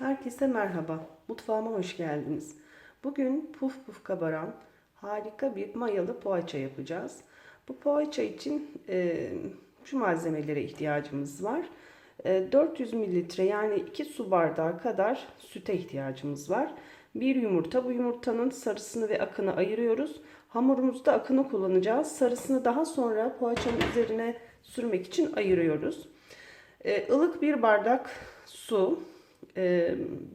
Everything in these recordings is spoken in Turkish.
Herkese merhaba. Mutfağıma hoş geldiniz. Bugün puf puf kabaran harika bir mayalı poğaça yapacağız. Bu poğaça için e, şu malzemelere ihtiyacımız var. E, 400 mililitre yani 2 su bardağı kadar süte ihtiyacımız var. Bir yumurta. Bu yumurtanın sarısını ve akını ayırıyoruz. Hamurumuzda akını kullanacağız. Sarısını daha sonra poğaçanın üzerine sürmek için ayırıyoruz. E, ılık bir bardak su,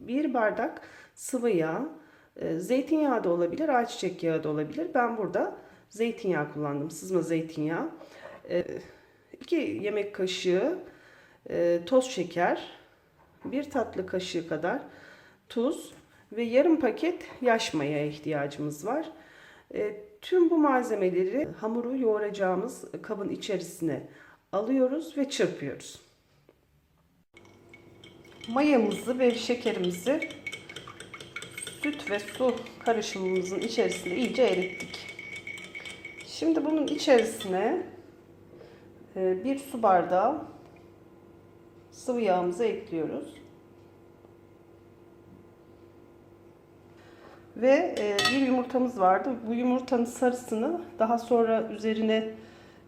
bir bardak sıvı yağ, e, zeytinyağı da olabilir, ayçiçek yağı da olabilir. Ben burada zeytinyağı kullandım, sızma zeytinyağı. E, iki yemek kaşığı e, toz şeker, bir tatlı kaşığı kadar tuz ve yarım paket yaş mayaya ihtiyacımız var. E, tüm bu malzemeleri hamuru yoğuracağımız kabın içerisine alıyoruz ve çırpıyoruz. Mayamızı ve şekerimizi süt ve su karışımımızın içerisinde iyice erittik. Şimdi bunun içerisine e, bir su bardağı sıvı yağımızı ekliyoruz. Ve e, bir yumurtamız vardı. Bu yumurtanın sarısını daha sonra üzerine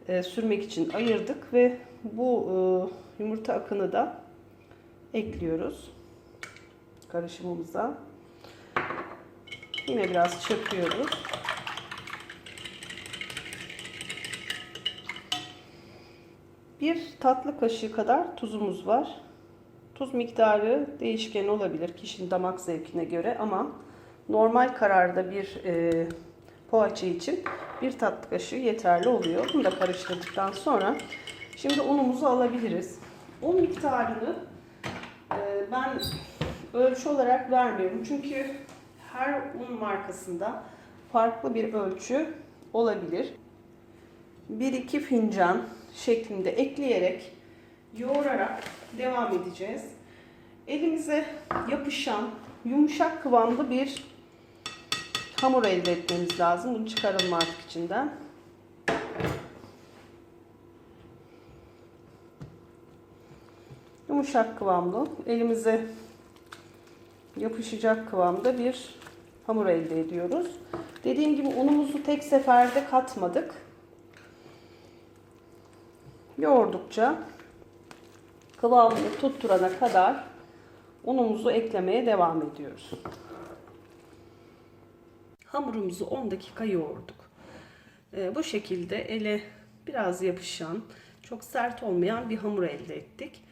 e, sürmek için ayırdık ve bu yumurta akını da ekliyoruz karışımımıza. Yine biraz çırpıyoruz. Bir tatlı kaşığı kadar tuzumuz var. Tuz miktarı değişken olabilir kişinin damak zevkine göre ama normal kararda bir e, poğaça için bir tatlı kaşığı yeterli oluyor. Bunu da karıştırdıktan sonra şimdi unumuzu alabiliriz. Un miktarını ben ölçü olarak vermiyorum. Çünkü her un markasında farklı bir ölçü olabilir. 1-2 fincan şeklinde ekleyerek yoğurarak devam edeceğiz. Elimize yapışan yumuşak kıvamlı bir hamur elde etmemiz lazım. Bunu çıkaralım artık içinden. Yumuşak kıvamlı, elimize yapışacak kıvamda bir hamur elde ediyoruz. Dediğim gibi unumuzu tek seferde katmadık. Yoğurdukça kıvamını tutturana kadar unumuzu eklemeye devam ediyoruz. Hamurumuzu 10 dakika yoğurduk. Ee, bu şekilde ele biraz yapışan, çok sert olmayan bir hamur elde ettik.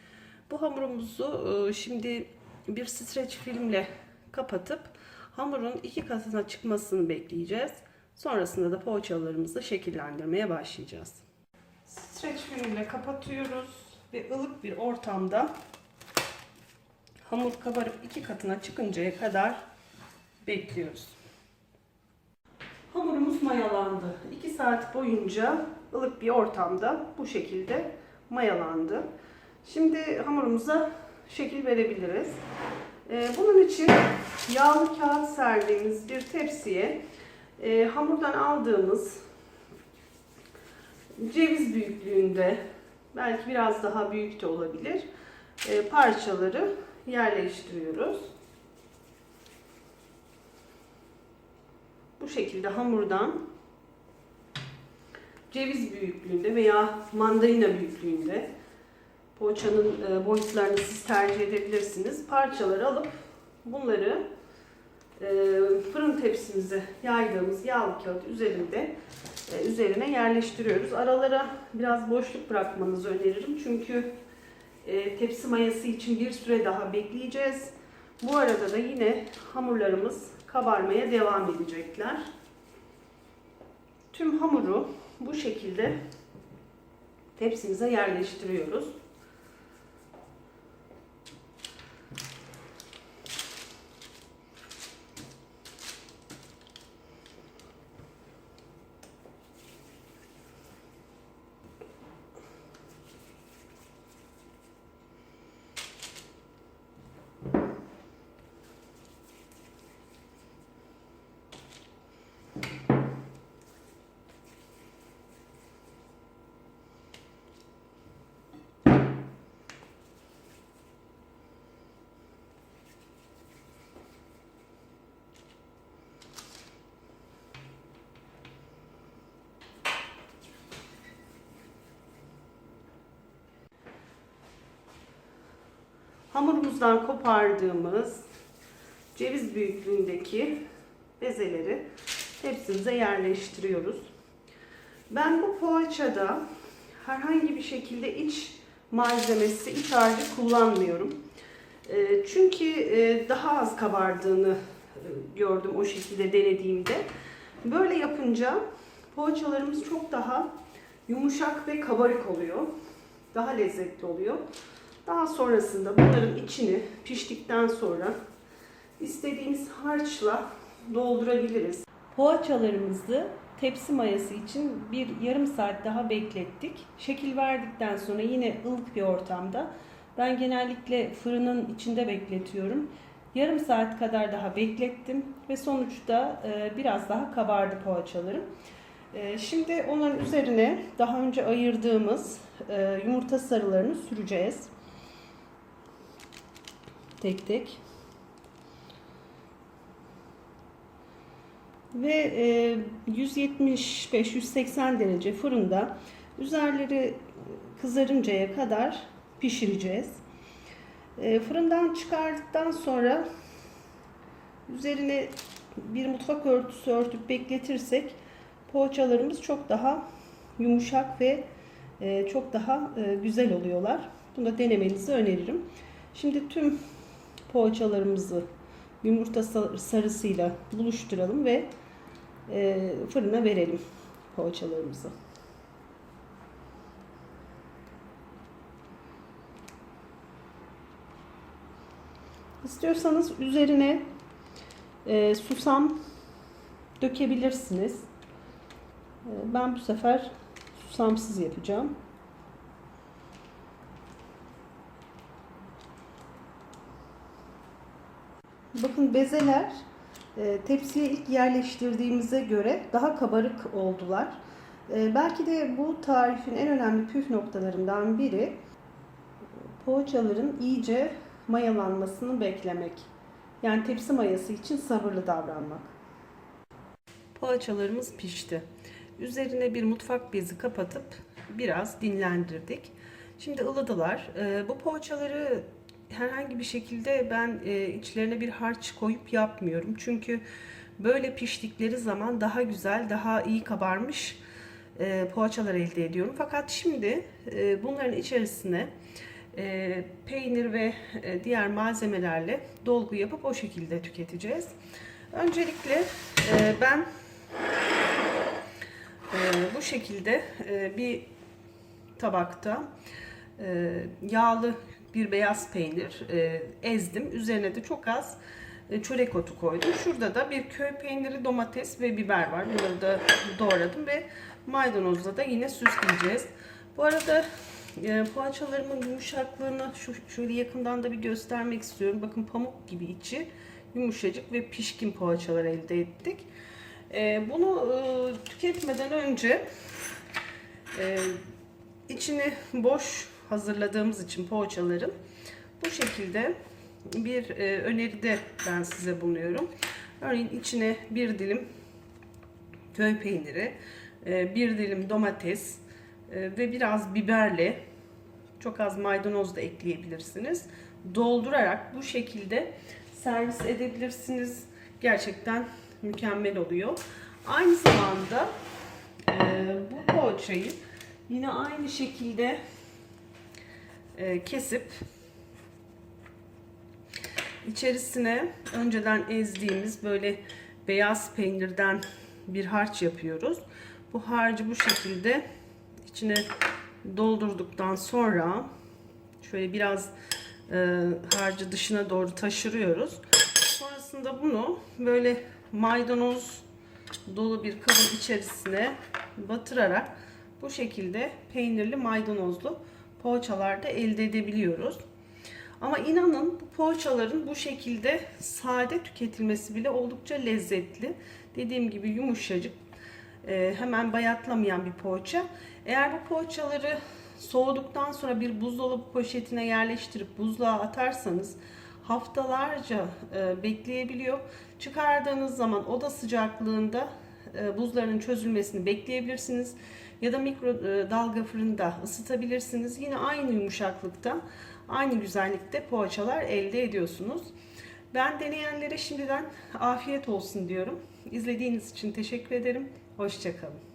Bu hamurumuzu e, şimdi bir streç filmle kapatıp hamurun iki katına çıkmasını bekleyeceğiz. Sonrasında da poğaçalarımızı şekillendirmeye başlayacağız. Streç filmle kapatıyoruz ve ılık bir ortamda hamur kabarıp iki katına çıkıncaya kadar bekliyoruz. Hamurumuz mayalandı. 2 saat boyunca ılık bir ortamda bu şekilde mayalandı. Şimdi hamurumuza şekil verebiliriz. Ee, bunun için yağlı kağıt serdiğimiz bir tepsiye e, hamurdan aldığımız ceviz büyüklüğünde belki biraz daha büyük de olabilir e, parçaları yerleştiriyoruz. Bu şekilde hamurdan ceviz büyüklüğünde veya mandalina büyüklüğünde poğaçanın e, boyutlarını siz tercih edebilirsiniz. Parçaları alıp bunları e, fırın tepsimize yaydığımız yağlı kağıt üzerinde e, üzerine yerleştiriyoruz. Aralara biraz boşluk bırakmanızı öneririm. Çünkü tepsi mayası için bir süre daha bekleyeceğiz. Bu arada da yine hamurlarımız kabarmaya devam edecekler. Tüm hamuru bu şekilde tepsimize yerleştiriyoruz. Hamurumuzdan kopardığımız ceviz büyüklüğündeki bezeleri tepsimize yerleştiriyoruz. Ben bu poğaçada herhangi bir şekilde iç malzemesi, iç harcı kullanmıyorum. E, Çünkü e, daha az kabardığını e, gördüm o şekilde denediğimde. Böyle yapınca poğaçalarımız çok daha yumuşak ve kabarık oluyor. Daha lezzetli oluyor. Daha sonrasında bunların içini piştikten sonra istediğimiz harçla doldurabiliriz. Poğaçalarımızı tepsi mayası için bir yarım saat daha beklettik. Şekil verdikten sonra yine ılık bir ortamda ben genellikle fırının içinde bekletiyorum. Yarım saat kadar daha beklettim ve sonuçta e, biraz daha kabardı poğaçalarım. E, Şimdi onların üzerine daha önce ayırdığımız e, yumurta sarılarını süreceğiz. Tek tek. Ve e, 175-180 derece fırında üzerleri kızarıncaya kadar pişireceğiz. E, fırından çıkardıktan sonra üzerine bir mutfak örtüsü örtüp bekletirsek poğaçalarımız çok daha yumuşak ve e, çok daha e, güzel oluyorlar. Bunu da denemenizi öneririm. Şimdi tüm poğaçalarımızı yumurta sa- sarısıyla buluşturalım ve e, fırına verelim poğaçalarımızı. İstiyorsanız üzerine e, susam dökebilirsiniz. E, ben bu sefer susamsız yapacağım. Bakın bezeler e, tepsiye ilk yerleştirdiğimize göre daha kabarık oldular. E, belki de bu tarifin en önemli püf noktalarından biri poğaçaların iyice mayalanmasını beklemek. Yani tepsi mayası için sabırlı davranmak. Poğaçalarımız pişti. Üzerine bir mutfak bezi kapatıp biraz dinlendirdik. Şimdi ılıdılar. E, bu poğaçaları herhangi bir şekilde ben e, içlerine bir harç koyup yapmıyorum. Çünkü böyle piştikleri zaman daha güzel, daha iyi kabarmış e, poğaçalar elde ediyorum. Fakat şimdi e, bunların içerisine e, peynir ve e, diğer malzemelerle dolgu yapıp o şekilde tüketeceğiz. Öncelikle e, ben e, bu şekilde e, bir tabakta e, yağlı bir beyaz peynir e, ezdim. Üzerine de çok az e, çörek otu koydum. Şurada da bir köy peyniri, domates ve biber var. Bunları da doğradım ve maydanozla da yine süsleyeceğiz. Bu arada e, poğaçalarımın yumuşaklığını şu, şöyle yakından da bir göstermek istiyorum. Bakın pamuk gibi içi yumuşacık ve pişkin poğaçalar elde ettik. E, bunu e, tüketmeden önce e, içini boş hazırladığımız için poğaçaların bu şekilde bir e, öneride ben size bulunuyorum. Örneğin içine bir dilim köy peyniri, e, bir dilim domates e, ve biraz biberle çok az maydanoz da ekleyebilirsiniz. Doldurarak bu şekilde servis edebilirsiniz. Gerçekten mükemmel oluyor. Aynı zamanda e, bu poğaçayı yine aynı şekilde kesip içerisine önceden ezdiğimiz böyle beyaz peynirden bir harç yapıyoruz. Bu harcı bu şekilde içine doldurduktan sonra şöyle biraz e, harcı dışına doğru taşırıyoruz. Sonrasında bunu böyle maydanoz dolu bir kabın içerisine batırarak bu şekilde peynirli maydanozlu poğaçalarda elde edebiliyoruz. Ama inanın bu poğaçaların bu şekilde sade tüketilmesi bile oldukça lezzetli. Dediğim gibi yumuşacık, e, hemen bayatlamayan bir poğaça. Eğer bu poğaçaları soğuduktan sonra bir buzdolabı poşetine yerleştirip buzluğa atarsanız haftalarca e, bekleyebiliyor. Çıkardığınız zaman oda sıcaklığında buzlarının çözülmesini bekleyebilirsiniz. Ya da mikro e, fırında ısıtabilirsiniz. Yine aynı yumuşaklıkta, aynı güzellikte poğaçalar elde ediyorsunuz. Ben deneyenlere şimdiden afiyet olsun diyorum. İzlediğiniz için teşekkür ederim. Hoşçakalın.